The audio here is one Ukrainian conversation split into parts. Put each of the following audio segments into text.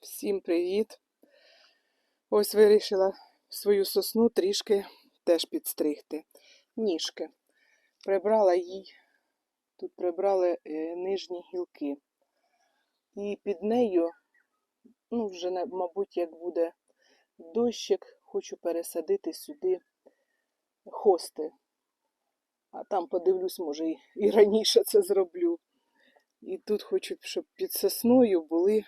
Всім привіт! Ось вирішила свою сосну трішки теж підстригти. Ніжки. Прибрала їй, тут прибрали е, нижні гілки. І під нею, ну вже, мабуть, як буде дощик, хочу пересадити сюди хости. А там подивлюсь, може, і, і раніше це зроблю. І тут хочу, щоб під сосною були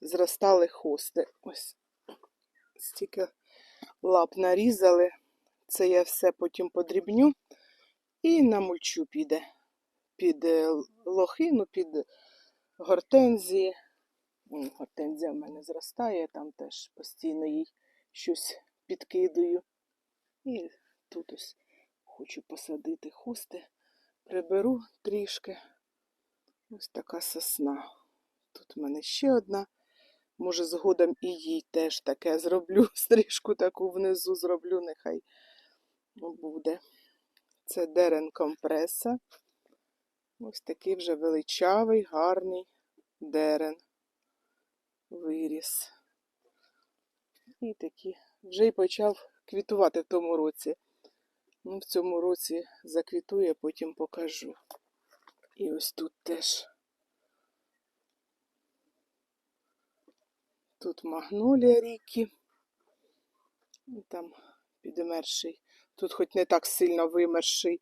зростали хости. Ось стільки лап нарізали. Це я все потім подрібню і на мульчу піде. Під е, лохину, під гортензії. Гортензія в мене зростає, там теж постійно їй щось підкидую. І тут ось хочу посадити хости. Приберу трішки. Ось така сосна. Тут в мене ще одна. Може, згодом і їй теж таке зроблю. Стрижку таку внизу зроблю, нехай буде. Це дерен компреса. Ось такий вже величавий, гарний дерен. Виріс. І такі. Вже й почав квітувати в тому році. Ну, в цьому році заквітує, потім покажу. І ось тут теж. Тут магнолія ріки. І там підмерший. Тут хоч не так сильно вимерший.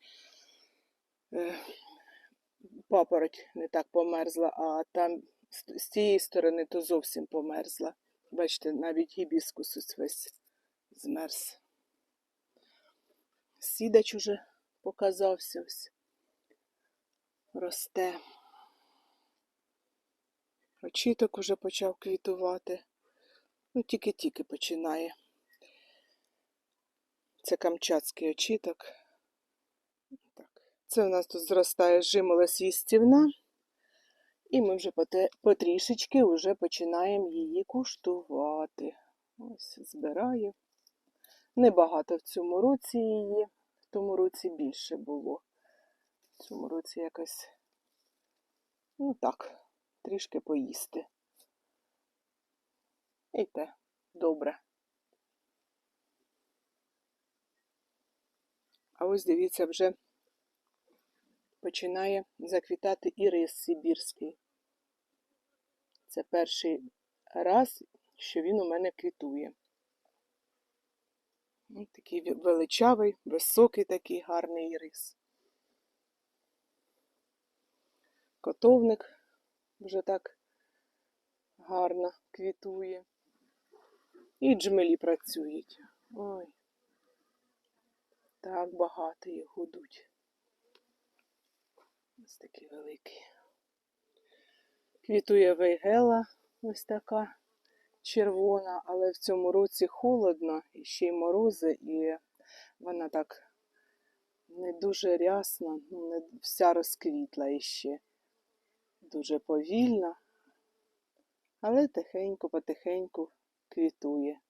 Е, Папороть не так померзла, а там з- тієї сторони то зовсім померзла. Бачите, навіть гібіскус ось весь змерз. Сідач уже показався ось. Росте. Очіток уже почав квітувати. Ну, тільки-тільки починає. Це камчатський очіток. Так. Це у нас тут зростає жимолость їстівна. І ми вже потрішечки вже починаємо її куштувати. Ось збираю. Небагато в цьому році її, в тому році більше було. В цьому році якось, ну так, трішки поїсти. І те добре. А ось дивіться, вже починає заквітати ірис Сибірський. Це перший раз, що він у мене квітує. Ось такий величавий, високий такий гарний ірис. Котовник вже так гарно квітує. І джмелі працюють. Ой. Так багато їх гудуть. Ось такий великий. Квітує вейгела, ось така червона, але в цьому році холодно, і ще й морози, і вона так не дуже рясна, ну, не вся розквітла іще. Дуже повільно, але тихенько, потихеньку квітує.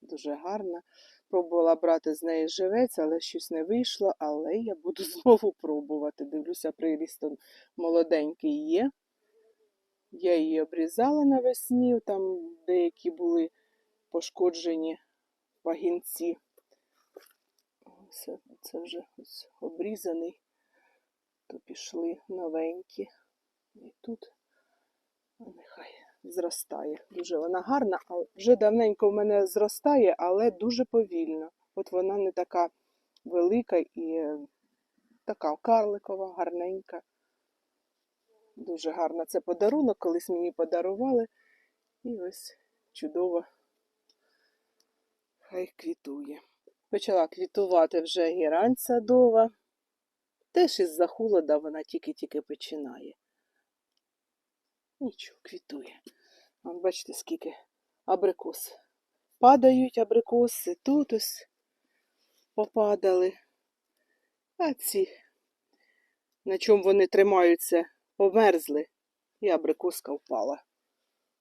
Дуже гарна. Пробувала брати з неї живець, але щось не вийшло, але я буду знову пробувати. Дивлюся, приріст молоденький є. Я її обрізала навесні, там деякі були пошкоджені пагінці. Це, це вже ось обрізаний, то пішли новенькі. І тут нехай зростає. Дуже вона гарна, а вже давненько в мене зростає, але дуже повільно. От вона не така велика і е, така карликова, гарненька. Дуже гарна. Це подарунок, колись мені подарували. І ось чудово хай квітує. Почала квітувати вже гірань садова. Теж із-за холода вона тільки-тільки починає. Нічого, квітує. Вон, бачите, скільки абрикос. Падають абрикоси, тут ось попадали. А ці, на чому вони тримаються, померзли, і абрикоска впала.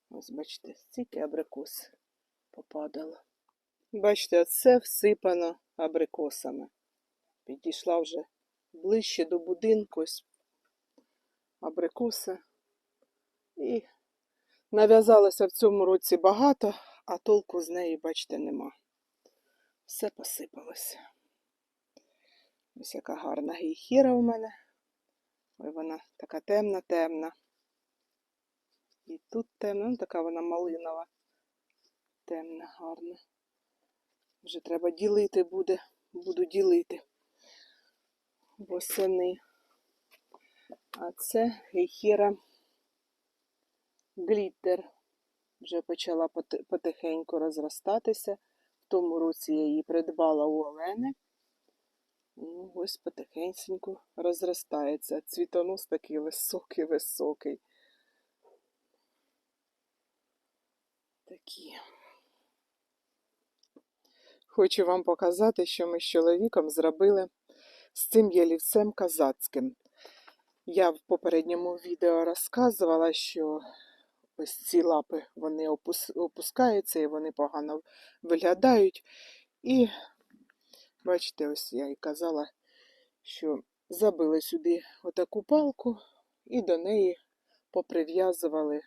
Ось бачите, стільки абрикос попадало. Бачите, це всипано абрикосами. Підійшла вже ближче до будинку, ось абрикоса. І Нав'язалося в цьому році багато, а толку з неї, бачите, нема. Все посипалося. Ось яка гарна гейхіра у мене. Ой, вона така темна-темна. І тут темна, ну така вона малинова. Темна, гарна. Вже треба ділити буде. Буду ділити восени. А це гейхіра гліттер. Вже почала потихеньку розростатися. В тому році я її придбала у Олени. Ну, ось потихеньку розростається. Цвітонос такий високий-високий. Такі. Хочу вам показати, що ми з чоловіком зробили з цим ялівцем казацьким. Я в попередньому відео розказувала, що ось ці лапи вони опускаються і вони погано виглядають. І бачите, ось я і казала, що забили сюди отаку палку і до неї поприв'язували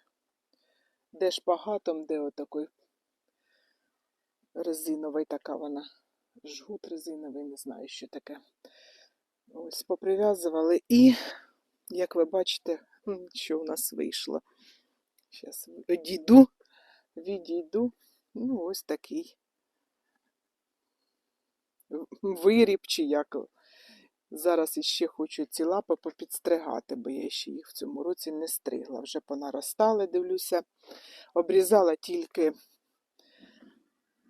де шпагатом, де отакий резиновий така вона. Жгут резиновий, не знаю, що таке. Ось поприв'язували і, як ви бачите, що у нас вийшло. Зараз відійду, відійду. Ну, ось такий виріб чи як. Зараз іще хочу ці лапи попідстригати, бо я ще їх в цьому році не стригла. Вже понаростали, дивлюся. Обрізала тільки,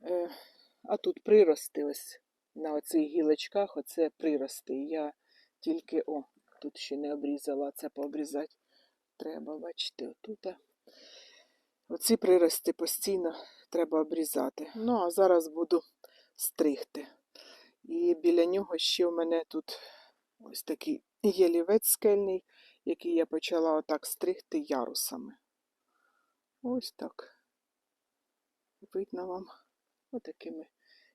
е, а тут прирости ось на оцих гілочках, оце прирости. Я тільки, о, тут ще не обрізала, це пообрізати треба, бачите, отут. Оці прирости постійно треба обрізати. Ну, а зараз буду стригти. І біля нього ще в мене тут ось такий ялівець скельний, який я почала отак стригти ярусами. Ось так. Видно вам отакими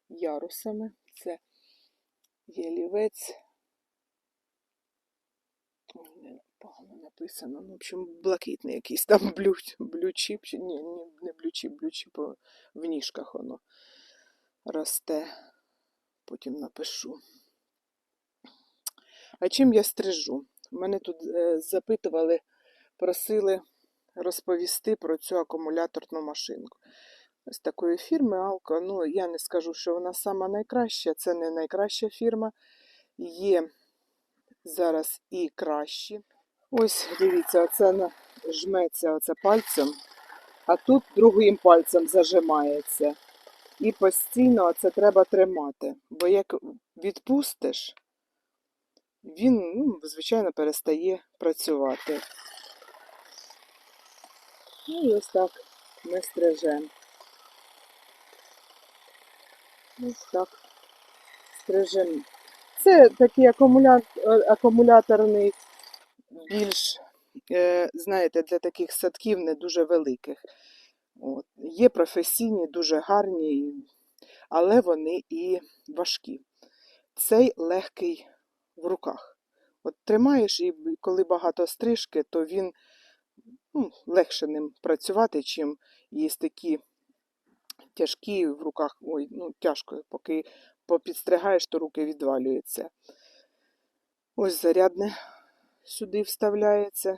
ярусами. Це ялівець. Погано написано. Ну, в общем, блакитний якийсь там блю, блючіп. Ні, ні, не блючіп, блючіп в ніжках воно росте. Потім напишу. А чим я стрижу? Мене тут е, запитували, просили розповісти про цю акумуляторну машинку. Ось такої фірми Алко. Ну, я не скажу, що вона сама найкраща, це не найкраща фірма. Є зараз і кращі. Ось, дивіться, оце жметься оце пальцем, а тут другим пальцем зажимається. І постійно це треба тримати. Бо як відпустиш, він, ну, звичайно, перестає працювати. Ну і ось так ми стрижемо. Ось так стрижемо. Це такий акумуля... е, акумуляторний, більш, е, знаєте, для таких садків не дуже великих. От. Є професійні, дуже гарні, але вони і важкі. Цей легкий в руках. От тримаєш, і коли багато стрижки, то він ну, легше ним працювати, чим є такі тяжкі в руках. Ой, ну тяжко, поки попідстригаєш, то руки відвалюються. Ось зарядне сюди вставляється.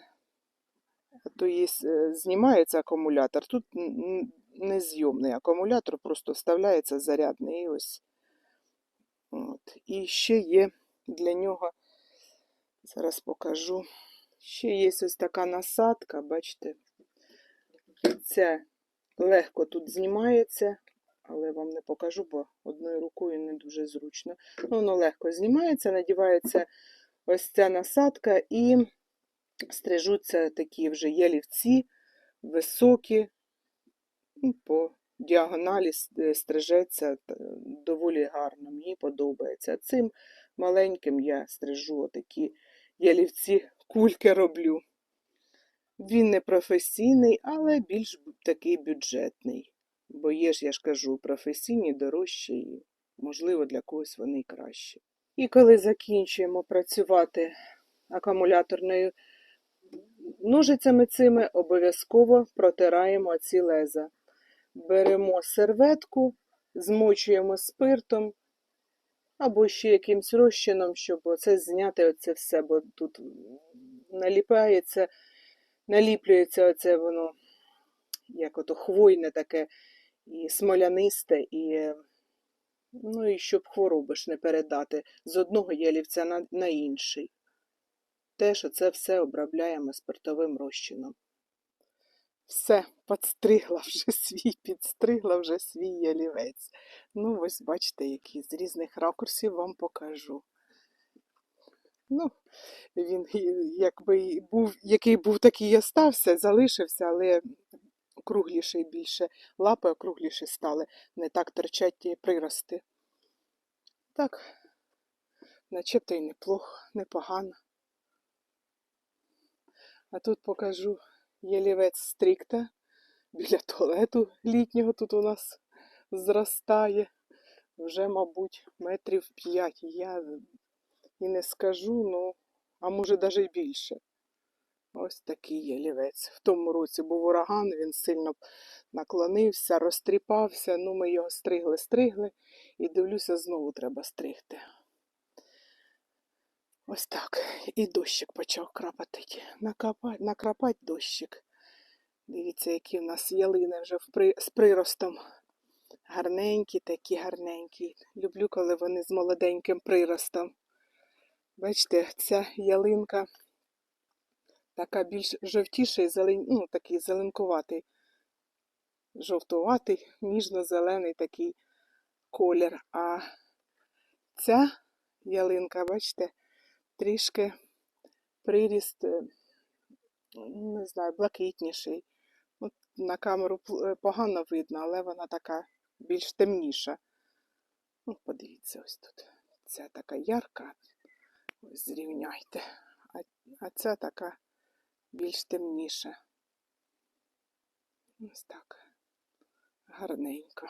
То є, е, знімається акумулятор. Тут незйомний акумулятор, просто вставляється зарядний. І ось. От. І ще є для нього, зараз покажу. Ще є ось така насадка, бачите. Це легко тут знімається, але вам не покажу, бо одною рукою не дуже зручно. Ну, Воно легко знімається, надівається ось ця насадка і стрижуться такі вже ялівці, високі, по діагоналі е, стрижеться доволі гарно, мені подобається. Цим маленьким я стрижу такі ялівці, кульки роблю. Він не професійний, але більш такий бюджетний. Бо є ж, я ж кажу, професійні дорожчі, і, можливо, для когось вони кращі. І коли закінчуємо працювати акумуляторною Ножицями цими обов'язково протираємо ці леза. Беремо серветку, змочуємо спиртом або ще якимсь розчином, щоб оце зняти оце все, бо тут наліпається, наліплюється оце воно, як ото хвойне таке, і смолянисте, і, ну, і щоб хвороби ж не передати з одного ялівця на, на інший. Теж оце все обробляємо спиртовим розчином. Все, підстригла вже свій, підстригла вже свій ялівець. Ну, ось бачите, який з різних ракурсів вам покажу. Ну, він якби був, який був, такий і остався, залишився, але округліший більше. Лапи округліші стали, не так торчать ті прирости. Так, начебто й неплохо, непогано. А тут покажу ялівець стрікта біля туалету літнього тут у нас зростає. Вже, мабуть, метрів п'ять. Я і не скажу, ну, а може навіть і більше. Ось такий ялівець. В тому році був ураган, він сильно наклонився, розтріпався. Ну, ми його стригли, стригли, і дивлюся, знову треба стригти. Ось так. І дощик почав крапати. Накапать, накрапать дощик. Дивіться, які в нас ялини вже з приростом. Гарненькі, такі гарненькі. Люблю, коли вони з молоденьким приростом. Бачите, ця ялинка така більш жовтіший, зелен... ну, такий зеленкуватий, жовтуватий, ніжно-зелений такий колір. А ця ялинка, бачите, трішки приріст, е, не знаю, блакитніший. От на камеру е, погано видно, але вона така більш темніша. Ну, подивіться, ось тут. Ця така ярка. Ось зрівняйте. А, а ця така більш темніша. Ось так. Гарненько.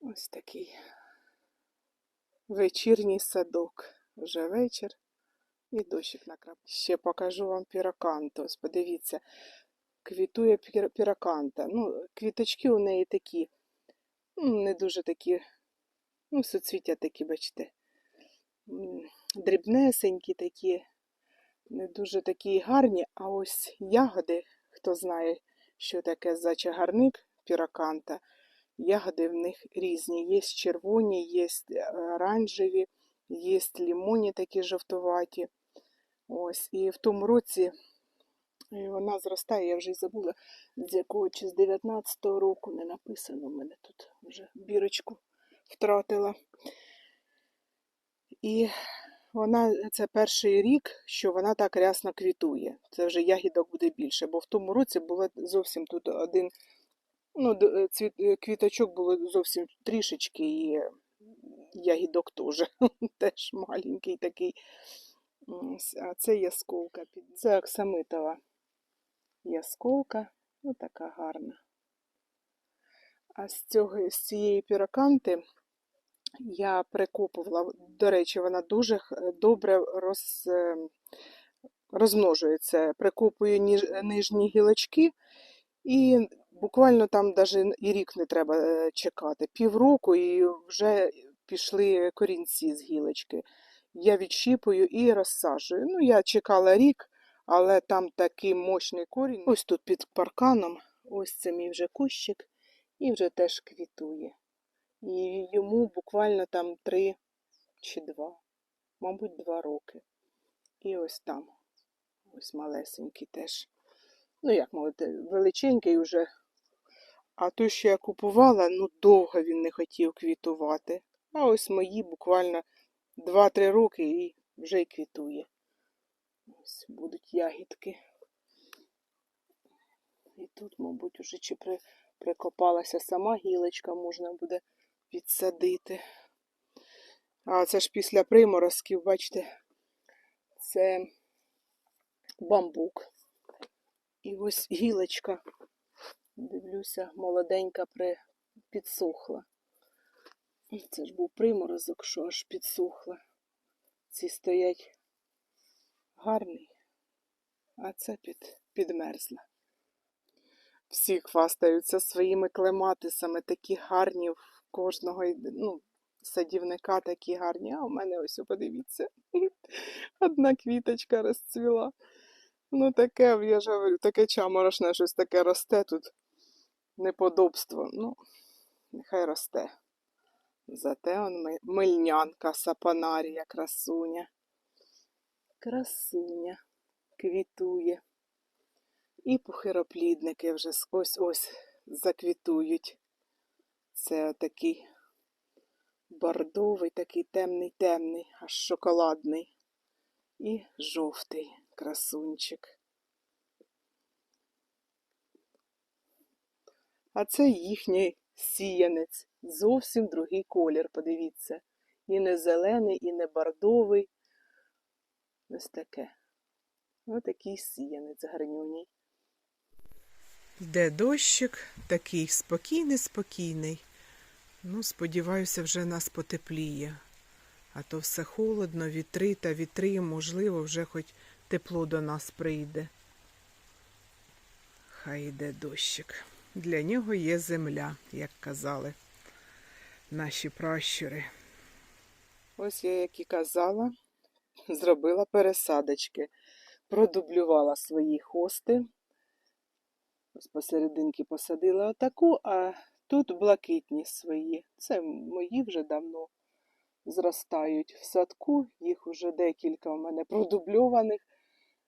Ось такий вечірній садок. Вже вечір і дощик накрап. Ще покажу вам піроканту. Подивіться, квітує пір- піроканта. Ну, квіточки у неї такі, ну, не дуже такі, ну, суцвіття такі, бачите, дрібнесенькі такі, не дуже такі гарні, а ось ягоди, хто знає, що таке за чагарник піроканта, ягоди в них різні. Є червоні, є оранжеві, є лімонні такі жовтуваті. Ось, і в тому році е, вона зростає, я вже й забула, з якого чи з 19-го року не написано в мене тут вже бірочку втратила. І вона це перший рік, що вона так рясно квітує. Це вже ягідок буде більше, бо в тому році було зовсім тут один, ну, е, цвіт, е, квіточок було зовсім трішечки, і е, ягідок теж, теж маленький такий. А це ясколка. Це оксамитова ясколка. Ну, така гарна. А з, цього, з цієї піроканти я прикопувала. До речі, вона дуже добре роз, е, розмножується. Прикопую ніж, нижні гілочки, і буквально там навіть і рік не треба е, чекати. Півроку і вже пішли корінці з гілочки. Я відщіпую і розсаджую. Ну, я чекала рік, але там такий мощний корінь. Ось тут під парканом, ось це мій вже кущик, і вже теж квітує. І йому буквально там три чи два, мабуть, два роки. І ось там, ось малесенький теж. Ну, як мовити, величенький вже. А той, що я купувала, ну довго він не хотів квітувати. А ось мої буквально 2-3 роки і вже й квітує. Ось будуть ягідки. І тут, мабуть, уже чи при, прикопалася сама гілочка, можна буде підсадити. А це ж після приморозків, бачите, це бамбук. І ось гілочка, дивлюся, молоденька при... підсохла. Це ж був приморозок, що аж підсохла. Ці стоять гарний, а це під, підмерзла. Всі хвастаються своїми клематисами, такі гарні кожного ну, садівника такі гарні. А у мене ось подивіться. Одна квіточка розцвіла. Ну, таке, я ж говорю, таке чаморошне, щось таке росте тут. Неподобство. Ну, нехай росте. Зате он мильнянка, сапанарія, красуня. Красуня квітує. І похироплідники вже ось ось заквітують. Це такий бордовий, такий темний, темний, аж шоколадний. І жовтий красунчик. А це їхній сіянець. Зовсім другий колір, подивіться. І не зелений, і не бордовий. Ось таке. Ось такий сіянець гарнюній. Йде дощик, такий спокійний, спокійний. Ну, сподіваюся, вже нас потепліє. А то все холодно, вітри та вітри, можливо, вже хоч тепло до нас прийде. Хай йде дощик. Для нього є земля, як казали наші пращури. Ось я, як і казала, зробила пересадочки, продублювала свої хости. Ось посерединки посадила отаку, а тут блакитні свої. Це мої вже давно зростають в садку. Їх уже декілька у мене продубльованих.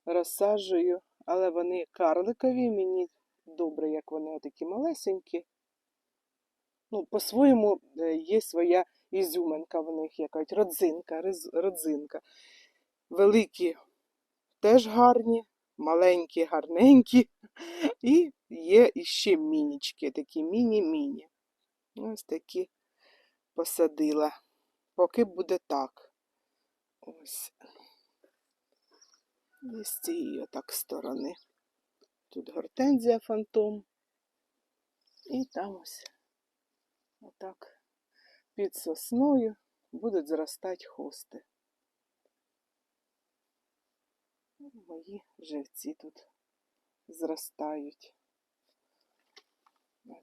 Розсаджую, але вони карликові. Мені добре, як вони такі малесенькі. Ну, по-своєму е, є своя ізюминка в них, якась родзинка, родзинка. Великі теж гарні, маленькі, гарненькі. І є іще мінічки, такі міні-міні. Ось такі посадила. Поки буде так. Ось. І з цієї отак сторони. Тут гортензія фантом. І там ось отак під сосною будуть зростати хости. Мої живці тут зростають.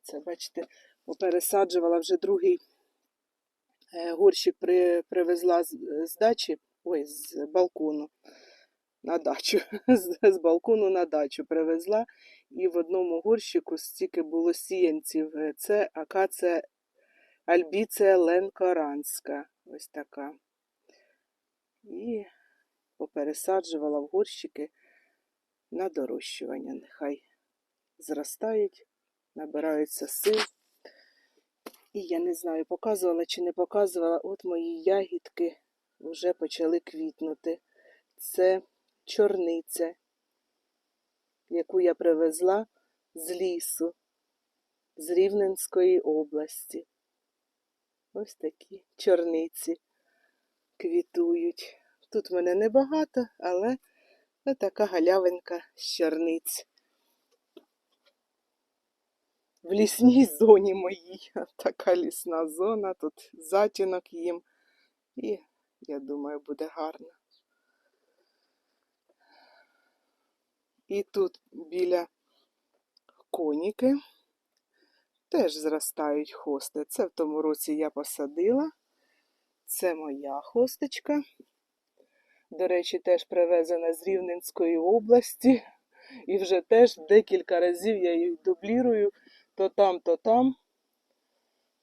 Це, бачите, попересаджувала вже другий е, горщик при, привезла з, з дачі, ой, з балкону на дачу. З, з балкону на дачу привезла. І в одному горщику стільки було сіянців. Це акація альбіція ленкоранська. Ось така. І попересаджувала в горщики на дорощування. Нехай зростають, набираються сил. І я не знаю, показувала чи не показувала, от мої ягідки вже почали квітнути. Це чорниця, яку я привезла з лісу, з Рівненської області. Ось такі чорниці квітують. Тут в мене небагато, але така галявинка з чорниць. В лісній зоні моїй. Така лісна зона, тут затінок їм. І я думаю, буде гарно. І тут біля коніки теж зростають хости. Це в тому році я посадила. Це моя хосточка. До речі, теж привезена з Рівненської області. І вже теж декілька разів я її дублірую то там, то там.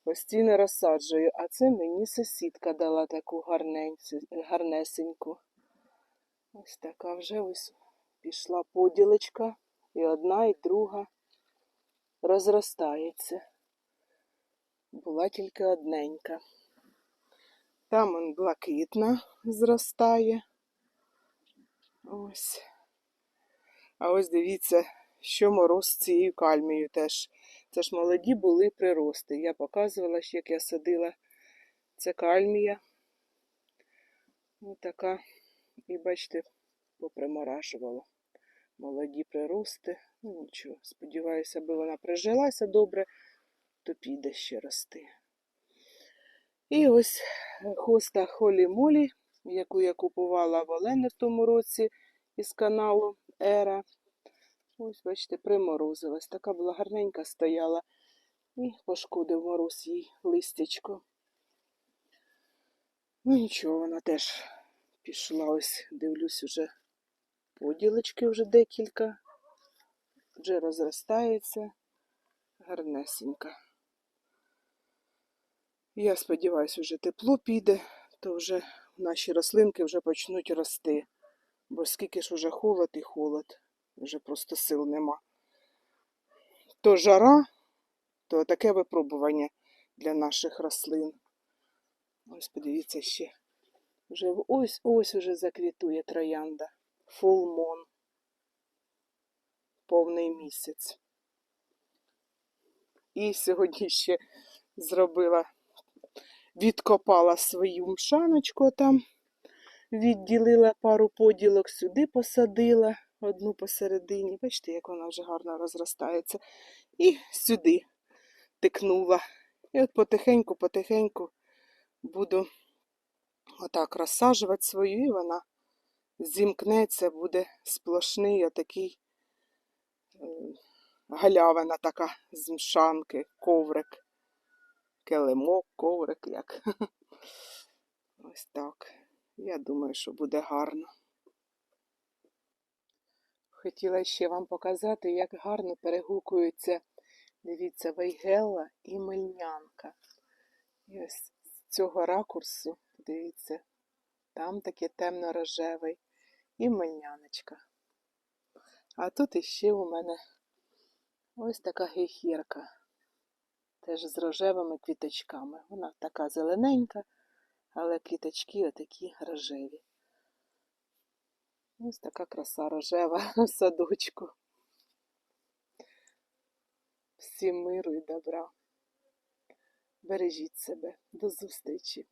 Постійно розсаджую. А це мені сусідка дала таку гарнесеньку. Ось така вже ось пішла поділочка. І одна, і друга розростається. Була тільки одненька. Там он блакитна зростає. Ось. А ось дивіться, що мороз з цією кальмією теж. Це ж молоді були прирости. Я показувала, як я садила. Це кальмія. Ось така. І бачите, поприморажувала. Молоді прирости. Ну нічого, сподіваюся, аби вона прижилася добре, то піде ще рости. І ось хоста Холі Молі, яку я купувала в Олени в тому році, із каналу Ера. Ось, бачите, приморозилась. Така була гарненька стояла. І пошкодив мороз їй листячко. Ну нічого, вона теж пішла. Ось дивлюсь уже поділочки вже декілька. Вже розростається. Гарнесенька. Я сподіваюся, вже тепло піде, то вже наші рослинки вже почнуть рости. Бо скільки ж уже холод і холод, вже просто сил нема. То жара, то таке випробування для наших рослин. Ось подивіться ще. Вже ось ось уже заквітує троянда. Фулмон. Повний місяць. І сьогодні ще зробила, відкопала свою мшаночку там, відділила пару поділок сюди, посадила одну посередині. Бачите, як вона вже гарно розростається. І сюди тикнула. І от потихеньку-потихеньку буду отак розсаджувати свою, і вона зімкнеться, буде сплошний отакий е, галявина така з мшанки, коврик, килимок, коврик як. Ось так. Я думаю, що буде гарно. Хотіла ще вам показати, як гарно перегукуються, дивіться, вейгелла і мельнянка. І ось з цього ракурсу, дивіться, там таке темно-рожевий і мельняночка. А тут іще у мене ось така гейхірка. Теж з рожевими квіточками. Вона така зелененька, але квіточки отакі рожеві. Ось така краса рожева в садочку. Всім миру і добра. Бережіть себе. До зустрічі!